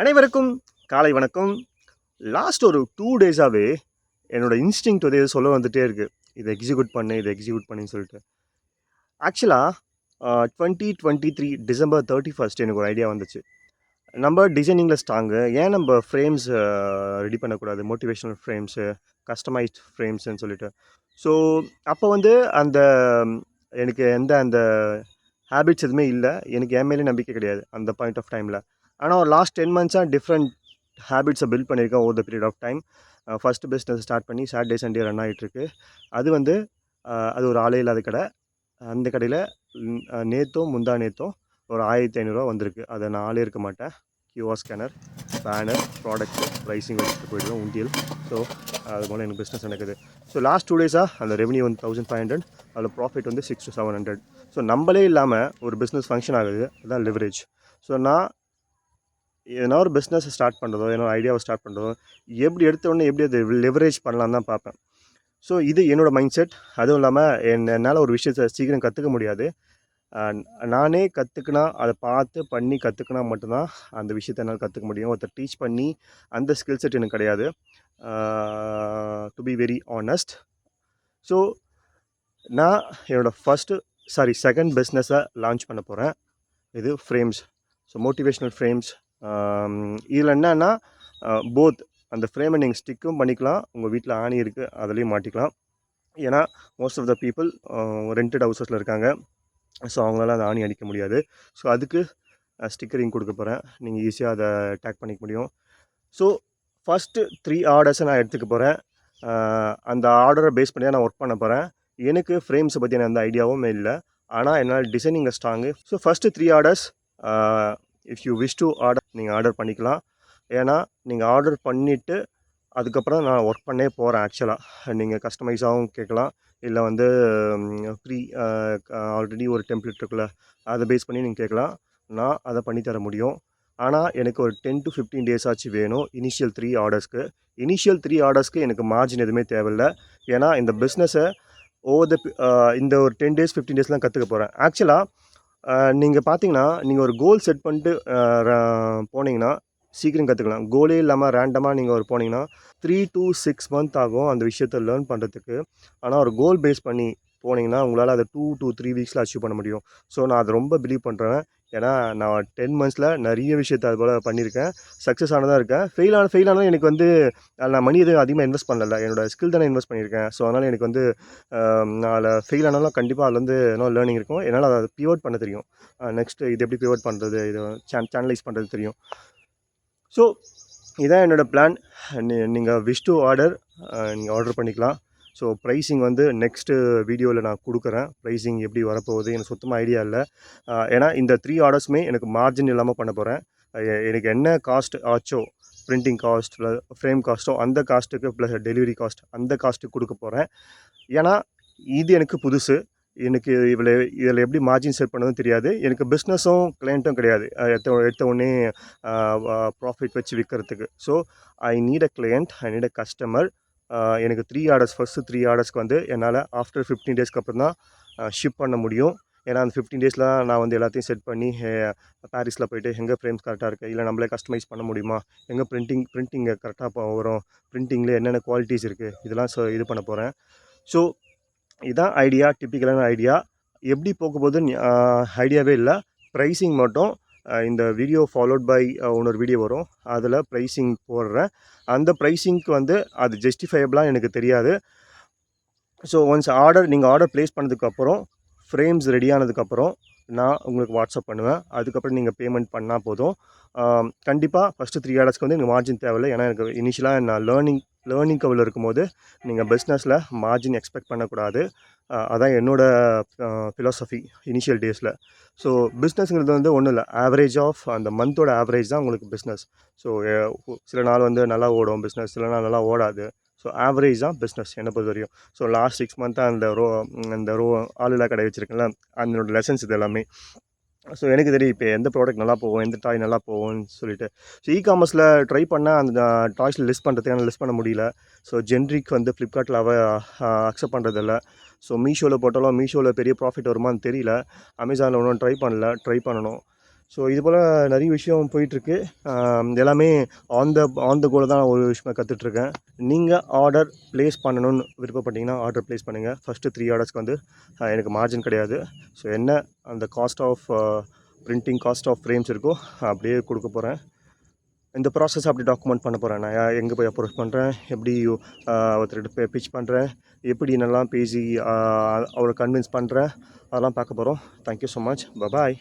அனைவருக்கும் காலை வணக்கம். லாஸ்ட் ஒரு டூ டேஸாகவே என்னோட இன்ஸ்டிங் வந்து சொல்ல வந்துகிட்டே இருக்குது இதை எக்ஸிக்யூட் பண்ணு இதை எக்ஸிக்யூட் பண்ணுன்னு சொல்லிட்டு. ஆக்சுவலாக twenty twenty three December thirty first எனக்கு ஒரு ஐடியா வந்துச்சு. நம்ம டிசைனிங்கில் ஸ்ட்ராங்கு ஏன் நம்ம ஃப்ரேம்ஸ் ரெடி பண்ணக்கூடாது? மோட்டிவேஷனல் ஃப்ரேம்ஸு கஸ்டமைஸ்ட் ஃப்ரேம்ஸ்ன்னு சொல்லிட்டு. ஸோ அப்போ வந்து அந்த எனக்கு எந்த அந்த ஹேபிட்ஸ் எதுவுமே இல்லை. எனக்கு என் மேலே நம்பிக்கை கிடையாது அந்த பாயிண்ட் ஆஃப் டைமில் ஆனால் ஒரு லாஸ்ட் டென் மந்த்ஸாக டிஃப்ரெண்ட் ஹேபிட்ஸை பில்ட் பண்ணியிருக்கேன் over the period of time first business start பண்ணி சாட்டர்டே சண்டே ரன் ஆகிட்டுருக்கு அது வந்து அது ஒரு ஆளே இல்லாத கடை. அந்த கடையில் நேத்தோ முந்தா நேத்தோ ஒரு ஆயிரத்தி ஐநூறுரூவா வந்திருக்கு. அதை நான் ஆளே இருக்க மாட்டேன். QR scanner banner product pricing வச்சுட்டு போயிடுவேன் உண்டியல். ஸோ அது போல் எனக்கு பிஸ்னஸ் நடக்குது. ஸோ லாஸ்ட் டூ டேஸாக அந்த ரெவன்யூ வந்து தௌசண்ட் ஃபைவ் ஹண்ட்ரட் அதில் ப்ராஃபிட் வந்து six to seven hundred so நம்மளே இல்லாமல் ஒரு பிஸ்னஸ் ஃபங்க்ஷன் ஆகுது. அதுதான் லிவரேஜ் ஸோ நான் எதனா ஒரு பிஸ்னஸ் ஸ்டார்ட் பண்ணுறதோ என்னோட ஐடியாவை ஸ்டார்ட் பண்ணுறதோ எப்படி எடுத்த உடனே எப்படி அதை லெவரேஜ் பண்ணலாம் தான் பார்ப்பேன். ஸோ இது என்னோடய மைண்ட் செட் அதுவும் இல்லாமல் என் என்னால் ஒரு விஷயத்தை சீக்கிரம் கற்றுக்க முடியாது. நானே கற்றுக்கினா அதை பார்த்து பண்ணி கற்றுக்கினா மட்டும்தான் அந்த விஷயத்தை என்னால் கற்றுக்க முடியும். ஒருத்தர் டீச் பண்ணி அந்த ஸ்கில் செட் எனக்கு கிடையாது. To be very honest so நான் என்னோடய ஃபஸ்ட்டு சாரி செகண்ட் பிஸ்னஸை லான்ச் பண்ண போகிறேன் இது ஃப்ரேம்ஸ் ஸோ மோட்டிவேஷ்னல் ஃப்ரேம்ஸ் இதில் என்னன்னா போத் அந்த ஃப்ரேமை நீங்கள் ஸ்டிக்கும் பண்ணிக்கலாம். உங்கள் வீட்டில் ஆணி இருக்குது அதுலேயும் மாட்டிக்கலாம். ஏன்னா most of the people rented ஹவுசஸில் இருக்காங்க. ஸோ அவங்களால அந்த ஆணி அடிக்க முடியாது. ஸோ அதுக்கு ஸ்டிக்கரிங் கொடுக்க போகிறேன் நீங்கள் ஈஸியாக அதை டேக் பண்ணிக்க முடியும். ஸோ ஃபஸ்ட்டு த்ரீ ஆர்டர்ஸை நான் எடுத்துக்க போகிறேன் அந்த ஆர்டரை பேஸ் பண்ணி தான் நான் ஒர்க் பண்ண போகிறேன் எனக்கு ஃப்ரேம்ஸை பற்றின எந்த ஐடியாவும் இல்லை. ஆனால் என்னால் டிசைனிங்கில் strong so first three orders if you wish to order நீங்கள் ஆர்டர் பண்ணிக்கலாம். ஏன்னா நீங்கள் ஆர்டர் பண்ணிவிட்டு அதுக்கப்புறம் நான் ஒர்க் பண்ணே போகிறேன் ஆக்சுவலாக நீங்கள் கஸ்டமைஸாகவும் கேட்கலாம். இல்லை வந்து ஃப்ரீ ஆல்ரெடி ஒரு டெம்ப்ளேட் இருக்குல்ல அதை பேஸ் பண்ணி நீங்கள் கேட்கலாம். நான் அதை பண்ணித்தர தர முடியும். ஆனால் எனக்கு ஒரு டென் டு ஃபிஃப்டீன் டேஸ் ஆச்சு வேணும் இனிஷியல் த்ரீ ஆர்டர்ஸ்க்கு இனிஷியல் த்ரீ ஆர்டர்ஸ்க்கு எனக்கு மார்ஜின் எதுவுமே தேவையில்லை. ஏன்னா இந்த பிஸ்னஸை ஓவர் த இந்த ஒரு டென் டேஸ் ஃபிஃப்டீன் டேஸ்லாம் கற்றுக்க போகிறேன் ஆக்சுவலாக நீங்கள் பார்த்தீங்கன்னா நீங்கள் ஒரு கோல் செட் பண்ணிட்டு ர- போனீங்கன்னா சீக்கிரம் கற்றுக்கலாம் கோலே இல்லாமல் ரேண்டமாக நீங்கள் ஒரு போனீங்கன்னா த்ரீ டூ சிக்ஸ் மந்த் ஆகும் அந்த விஷயத்தை லேர்ன் பண்ணுறதுக்கு ஆனால் ஒரு கோல் பேஸ் பண்ணி போனீங்கன்னா உங்களால் அதை டூ டூ த்ரீ வீக்ஸில் அச்சீவ் பண்ண முடியும். ஸோ நான் அதை ரொம்ப பிலீவ் பண்ணுறேன் ஏன்னா நான் டென் மந்த்ஸில் நிறைய விஷயத்த அது போல் பண்ணியிருக்கேன். சக்ஸஸ் ஆனதாக இருக்கேன். ஃபெயில் ஆன ஃபெயில் ஆனாலும் எனக்கு வந்து அதில் நான் மணி எதுவும் அதிகமாக இன்வெஸ்ட் பண்ணல. என்னோட ஸ்கில் தானே இன்வெஸ்ட் பண்ணியிருக்கேன். ஸோ அதனால் எனக்கு வந்து நான் அதில் ஃபெயில் ஆனாலும் கண்டிப்பாக அதில் வந்து இன்னும் லேர்னிங் இருக்கும். என்னால் அதை பிவோட் பண்ண தெரியும். நெக்ஸ்ட்டு இது எப்படி பிவோட் பண்ணுறது இது சேன் சேனலைஸ் பண்ணுறது தெரியும். ஸோ இதான் என்னோடய பிளான் நீங்கள் விஷ் டு ஆர்டர் நீங்கள் ஆர்டர் பண்ணிக்கலாம். ஸோ ப்ரைஸிங் வந்து நெக்ஸ்ட்டு வீடியோவில் நான் கொடுக்குறேன். ப்ரைஸிங் எப்படி வரப்போகுது? எனக்கு சுத்தமாக ஐடியா இல்லை. ஏன்னா இந்த த்ரீ ஆர்டர்ஸுமே எனக்கு மார்ஜின் இல்லாமல் பண்ண போகிறேன் எனக்கு என்ன காஸ்ட் ஆச்சோ பிரிண்டிங் காஸ்ட் ஃப்ரேம் காஸ்ட்டோ அந்த காஸ்ட்டுக்கு ப்ளஸ் டெலிவரி காஸ்ட் அந்த காஸ்ட்டுக்கு கொடுக்க போகிறேன் ஏன்னா இது எனக்கு புதுசு. எனக்கு இதில் இதில் எப்படி மார்ஜின் செட் பண்ணதும் தெரியாது. எனக்கு பிஸ்னஸும் கிளைண்ட்டும் கிடையாது. எடுத்த எடுத்த உடனே ப்ராஃபிட் வச்சு விற்கிறதுக்கு so I need a client I need a customer எனக்கு த்ரீ ஆர்டர்ஸ் ஃபஸ்ட்டு த்ரீ ஆர்டர்ஸ்க்கு வந்து என்னால் ஆஃப்டர் ஃபிஃப்டீன் டேஸ்க்கு அப்புறம் தான் ஷிப் பண்ண முடியும். ஏன்னா அந்த ஃபிஃப்டீன் டேஸில் நான் வந்து எல்லாத்தையும் செட் பண்ணி பாரிஸில் போயிட்டு எங்கே ஃப்ரேம்ஸ் கரெக்டாக இருக்குது இல்லை நம்மளே கஸ்டமைஸ் பண்ண முடியுமா? எங்கே பிரிண்டிங் பிரிண்டிங் கரெக்டாக வரும்? பிரிண்டிங்கில் என்னென்ன குவாலிட்டிஸ் இருக்குது இதெல்லாம் ஸோ இது பண்ண போகிறேன் ஸோ இதுதான் ஐடியா டிப்பிக்கலான ஐடியா எப்படி போகும்போது ஐடியாவே இல்லை. ப்ரைஸிங் மட்டும் இந்த வீடியோ ஃபாலோட் பை இன்னொரு வீடியோ வரும். அதில் ப்ரைஸிங் போடுறேன். அந்த ப்ரைஸிங்க்கு வந்து அது ஜஸ்டிஃபையபிளாக எனக்கு தெரியாது. ஸோ ஒன்ஸ் ஆர்டர் நீங்கள் ஆர்டர் ப்ளேஸ் பண்ணதுக்கப்புறம் ஃப்ரேம்ஸ் ரெடி ஆனதுக்கப்புறம் நான் உங்களுக்கு வாட்ஸ்அப் பண்ணுவேன். அதுக்கப்புறம் நீங்கள் பேமெண்ட் பண்ணால் போதும். கண்டிப்பாக ஃபஸ்ட்டு த்ரீ ஆர்டர்ஸ்க்கு வந்து எனக்கு மார்ஜின் தேவையில்லை. ஏன்னா எனக்கு இனிஷியலாக நான் லேர்னிங் லேர்னிங் கவில் இருக்கும்போது நீங்கள் பிஸ்னஸில் மார்ஜின் எக்ஸ்பெக்ட் பண்ணக்கூடாது. அதான் என்னோட ஃபிலாசபி இனிஷியல் டேஸில் ஸோ பிஸ்னஸ்ங்கிறது வந்து ஒன்றும் இல்லை. ஆவரேஜ் ஆஃப் அந்த மந்தோட ஆவரேஜ் தான் உங்களுக்கு பிஸ்னஸ் ஸோ சில நாள் வந்து நல்லா ஓடும் பிஸ்னஸ் சில நாள் நல்லா ஓடாது. ஸோ ஆவரேஜ் தான் பிஸ்னஸ் என்னை பொறுத்த வரையும் ஸோ லாஸ்ட் சிக்ஸ் மந்த்தாக அந்த ரோ அந்த ரோ ஆளுலா கடை வச்சுருக்கேன்ல அதனோட லெசன்ஸ் இது எல்லாமே. ஸோ எனக்கு தெரியும் இப்போ எந்த ப்ராடக்ட் நல்லா போகும் எந்த டாய் நல்லா போகும்னு சொல்லிட்டு. ஸோ இ காமர்ஸில் ட்ரை பண்ணால் அந்த டாய்ஸில் லிஸ்ட் பண்ணுறதுக்கான லிஸ்ட் பண்ண முடியல. ஸோ ஜென்ரிக் வந்து ஃப்ளிப்கார்ட்டில் அவ அக்செப்ட் பண்ணுறதில்ல ஸோ மீஷோவில் போட்டாலும் மீஷோவில் பெரிய ப்ராஃபிட் வருமான்னு தெரியல. அமேசானில் ஒன்றும் ட்ரை பண்ணல ட்ரை பண்ணணும். ஸோ இது போல் நிறைய விஷயம் போயிட்டுருக்கு. எல்லாமே ஆன் த ஆன் த கோல தான் ஒரு விஷயமா கற்றுட்ருக்கேன் நீங்கள் ஆர்டர் ப்ளேஸ் பண்ணணும்னு விருப்பப்பட்டீங்கன்னா ஆர்டர் ப்ளேஸ் பண்ணுங்கள் ஃபஸ்ட்டு த்ரீ ஆர்டர்ஸ்க்கு வந்து எனக்கு மார்ஜின் கிடையாது. ஸோ என்ன அந்த cost of printing cost of frames இருக்கோ அப்படியே கொடுக்க போகிறேன் இந்த ப்ராசஸ் அப்படி டாக்குமெண்ட் பண்ண போகிறேன் நான் எங்கே போய் அப்ரோச் பண்ணுறேன் எப்படி ஆஹ், ஒருத்தர்கிட்ட பிச் பண்ணுறேன் எப்படி என்னெல்லாம் பேசி அவரை கன்வின்ஸ் பண்ணுறேன் அதெல்லாம் பார்க்க போகிறோம் தேங்க்யூ ஸோ மச் பபாய்